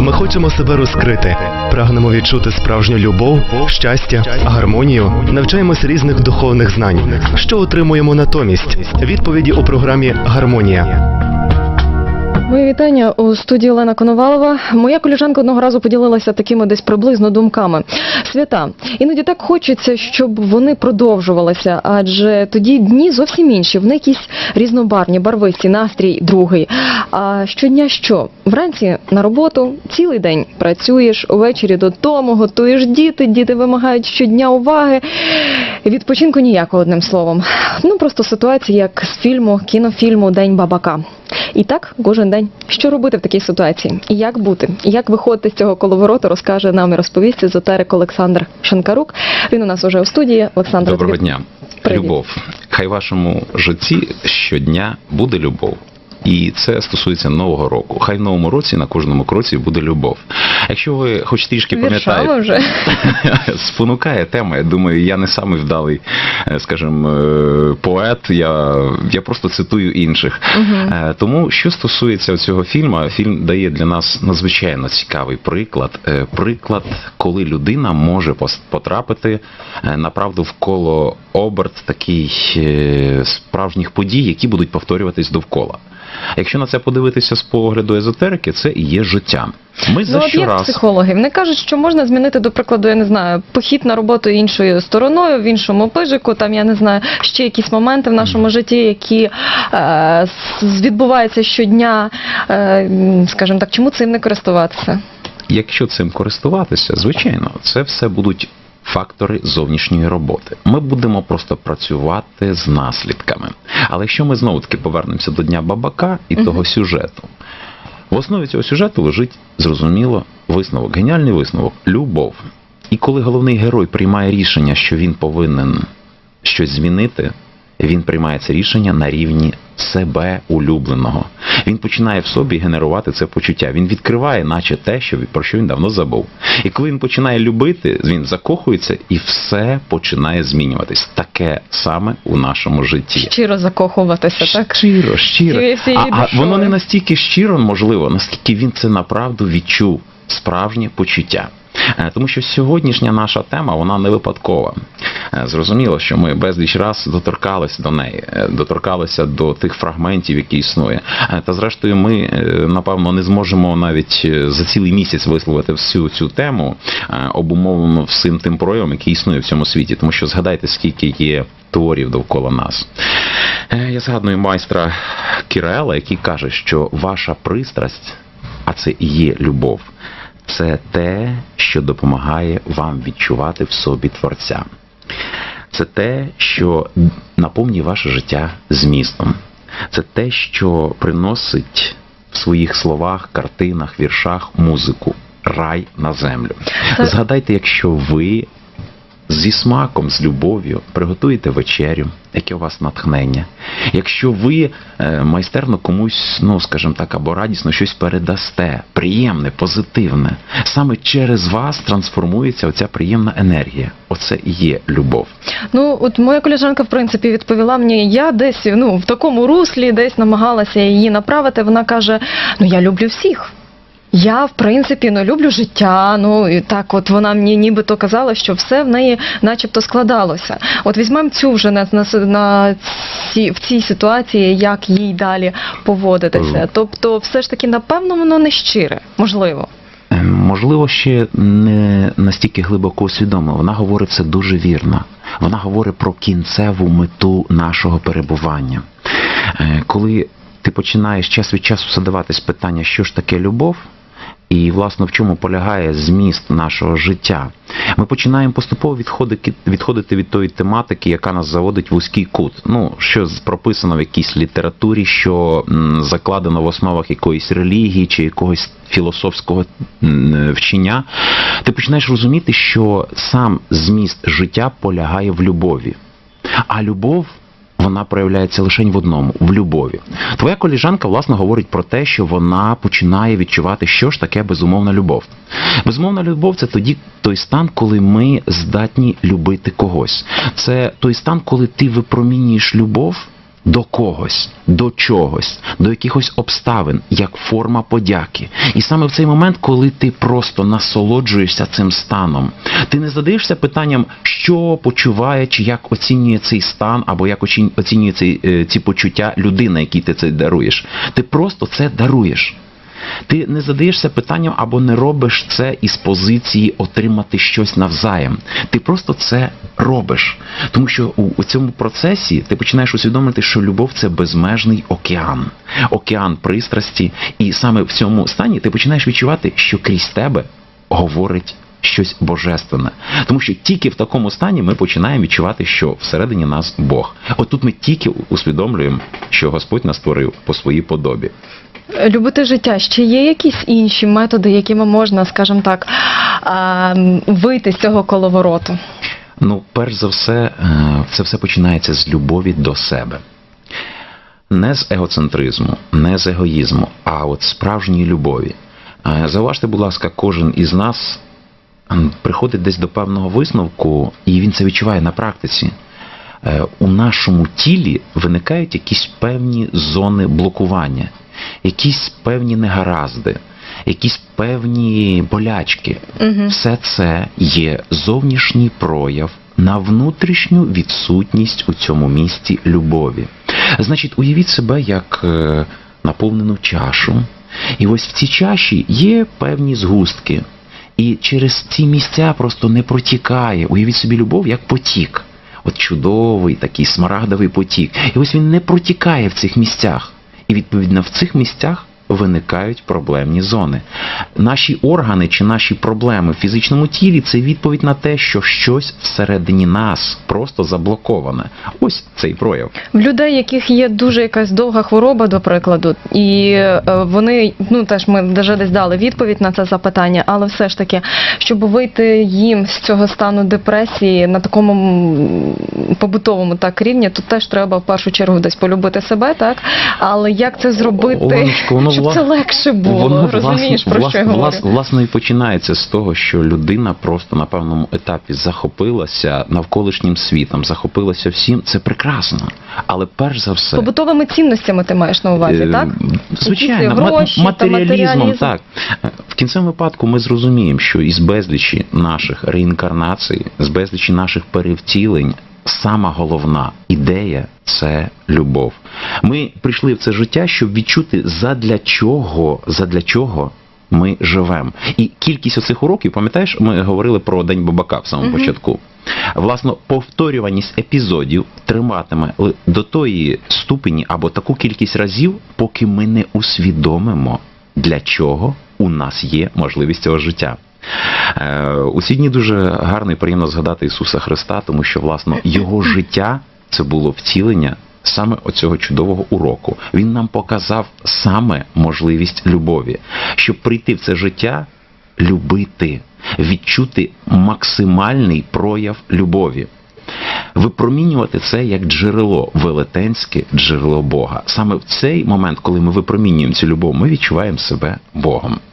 Ми хочемо себе розкрити, прагнемо відчути справжню любов, щастя, гармонію, навчаємось різних духовних знань. Що отримуємо натомість? Відповіді у програмі Гармонія. Мої вітання у студії Олена Коновалова. Моя коліжанка одного разу поділилася такими десь приблизно думками. Свята. Іноді так хочеться, щоб вони продовжувалися, адже тоді дні зовсім інші. В них якісь різнобарні, барвисті, настрій другий. А щодня що? Вранці на роботу, цілий день працюєш, увечері додому, готуєш діти, діти вимагають щодня уваги. Відпочинку ніякого одним словом. Ну просто ситуація, як з фільму, кінофільму День бабака. І так кожен день. Що робити в такій ситуації? І як бути? І як виходити з цього коловороту, розкаже нам і розповість езотерик Олександр Шанкарук. Він у нас уже у студії. Олександр, Доброго тобі дня. Привіт. Любов. Хай вашому житті щодня буде любов. І це стосується нового року. Хай в новому році на кожному кроці буде любов. Якщо ви хоч трішки пам'ятаєте, вже. спонукає тема. Я думаю, я не самий вдалий, е, скажімо, е, поет. Я, я просто цитую інших. Е, Тому, що стосується цього фільму, фільм дає для нас надзвичайно цікавий приклад. Приклад, коли людина може потрапити направду вколо оберт такий е, справжніх подій, які будуть повторюватись довкола. Якщо на це подивитися з погляду езотерики, це і є життя. Ми за Ну, як щораз психологи. Вони кажуть, що можна змінити, до прикладу, я не знаю, похід на роботу іншою стороною, в іншому пижику, там я не знаю, ще якісь моменти в нашому житті, які е, відбуваються щодня. Е, скажімо так, чому цим не користуватися? Якщо цим користуватися, звичайно, це все будуть фактори зовнішньої роботи. Ми будемо просто працювати з наслідками. Але якщо ми знову таки повернемося до дня бабака і того сюжету, в основі цього сюжету лежить зрозуміло висновок, геніальний висновок любов. І коли головний герой приймає рішення, що він повинен щось змінити, він приймає це рішення на рівні себе улюбленого. Він починає в собі генерувати це почуття. Він відкриває, наче те, що про що він давно забув. І коли він починає любити, він закохується і все починає змінюватись. Таке саме у нашому житті. Щиро закохуватися, так? Щиро, щиро. А, а воно не настільки щиро, можливо, наскільки він це направду відчув справжнє почуття. Е, Тому що сьогоднішня наша тема вона не випадкова. Е, Зрозуміло, що ми безліч раз доторкалися до неї, е, доторкалися до тих фрагментів, які існує. Та зрештою, ми напевно не зможемо навіть за цілий місяць висловити всю цю тему, обумовлену всім тим проявом, який існує в цьому світі. Тому що згадайте, скільки є творів довкола нас. Я згадую майстра Кірела, який каже, що ваша пристрасть, а це і є любов, це те, що допомагає вам відчувати в собі Творця. Це те, що наповнює ваше життя змістом. Це те, що приносить в своїх словах, картинах, віршах музику, рай на землю. Це- Згадайте, якщо ви зі смаком, з любов'ю приготуєте вечерю, яке у вас натхнення. Якщо ви е, майстерно комусь, ну скажімо так, або радісно щось передасте, приємне, позитивне, саме через вас трансформується оця приємна енергія. Оце і є любов. Ну, от моя коліжанка, в принципі, відповіла мені, я десь ну, в такому руслі десь намагалася її направити. Вона каже: ну я люблю всіх. Я, в принципі, ну люблю життя. Ну і так, от вона мені нібито казала, що все в неї начебто складалося. От візьмемо цю вже на, на, на ці, в цій ситуації, як їй далі поводитися. Мгм. Тобто, все ж таки, напевно, воно не щире, можливо. Е, Можливо, ще не настільки глибоко усвідомлено. Вона говорить це дуже вірно. Вона говорить про кінцеву мету нашого перебування. Е, Коли ти починаєш час від часу задаватись питання, що ж таке любов, і власне в чому полягає зміст нашого життя, ми починаємо поступово відходити, відходити від тої тематики, яка нас заводить в вузький кут. Ну, що прописано в якійсь літературі, що закладено в основах якоїсь релігії чи якогось філософського вчення, ти починаєш розуміти, що сам зміст життя полягає в любові. А любов. Вона проявляється лише в одному в любові. Твоя коліжанка власне говорить про те, що вона починає відчувати, що ж таке безумовна любов. Безумовна любов це тоді той стан, коли ми здатні любити когось. Це той стан, коли ти випромінюєш любов до когось, до чогось, до якихось обставин, як форма подяки. І саме в цей момент, коли ти просто насолоджуєшся цим станом, ти не задаєшся питанням, що почуває, чи як оцінює цей стан, або як оцінює цей, е, ці почуття людина, якій ти це даруєш. Ти просто це даруєш. Ти не задаєшся питанням або не робиш це із позиції отримати щось навзаєм. Ти просто це робиш. Тому що у, цьому процесі ти починаєш усвідомити, що любов це безмежний океан, океан пристрасті. І саме в цьому стані ти починаєш відчувати, що крізь тебе говорить. Щось божественне, тому що тільки в такому стані ми починаємо відчувати, що всередині нас Бог. От тут ми тільки усвідомлюємо, що Господь нас створив по своїй подобі. Любити життя. Ще є якісь інші методи, якими можна, скажімо так, вийти з цього коловороту? Ну, перш за все, е, це все починається з любові до себе. Не з егоцентризму, не з егоїзму, а от справжньої любові. Е, Зауважте, будь ласка, кожен із нас приходить десь до певного висновку, і він це відчуває на практиці. Е, У нашому тілі виникають якісь певні зони блокування, якісь певні негаразди, якісь певні болячки. Угу. Все це є зовнішній прояв на внутрішню відсутність у цьому місці любові. Значить, уявіть себе як е, наповнену чашу. І ось в цій чаші є певні згустки. І через ці місця просто не протікає. Уявіть собі любов як потік. От чудовий такий смарагдовий потік. І ось він не протікає в цих місцях. І відповідно в цих місцях виникають проблемні зони. Наші органи чи наші проблеми в фізичному тілі це відповідь на те, що щось всередині нас просто заблоковане. Ось цей прояв. В людей, яких є дуже якась довга хвороба, до прикладу, і е, вони, ну теж ми вже десь дали відповідь на це запитання, але все ж таки, щоб вийти їм з цього стану депресії на такому побутовому так рівні, то теж треба в першу чергу десь полюбити себе, так? Але як це зробити, Оленочко, воно щоб це легше було? Воно Розумієш, власне, про що я власне, говорю? власне, власне і починається з того, що людина просто на певному етапі захопилася навколишнім світом, захопилася всім. Це прекрасно. Але перш за все, Побутовими цінностями ти маєш на увазі, Е, так? Звичайно, гроші матеріалізмом, матеріалізм. так. В кінцевому випадку ми зрозуміємо, що із безлічі наших реінкарнацій, з безлічі наших перевтілень, сама головна ідея це любов. Ми прийшли в це життя, щоб відчути задля чого, задля чого. Ми живемо. І кількість оцих уроків, пам'ятаєш, ми говорили про День Бабака в самому Мгм. початку. Власно, повторюваність епізодів триматиме до тої ступені або таку кількість разів, поки ми не усвідомимо, для чого у нас є можливість цього життя. Е, у ці дні дуже гарно і приємно згадати Ісуса Христа, тому що власно його життя це було втілення саме оцього чудового уроку. Він нам показав саме можливість любові, щоб прийти в це життя, любити, відчути максимальний прояв любові. Випромінювати це як джерело, велетенське джерело Бога. Саме в цей момент, коли ми випромінюємо цю любов, ми відчуваємо себе Богом.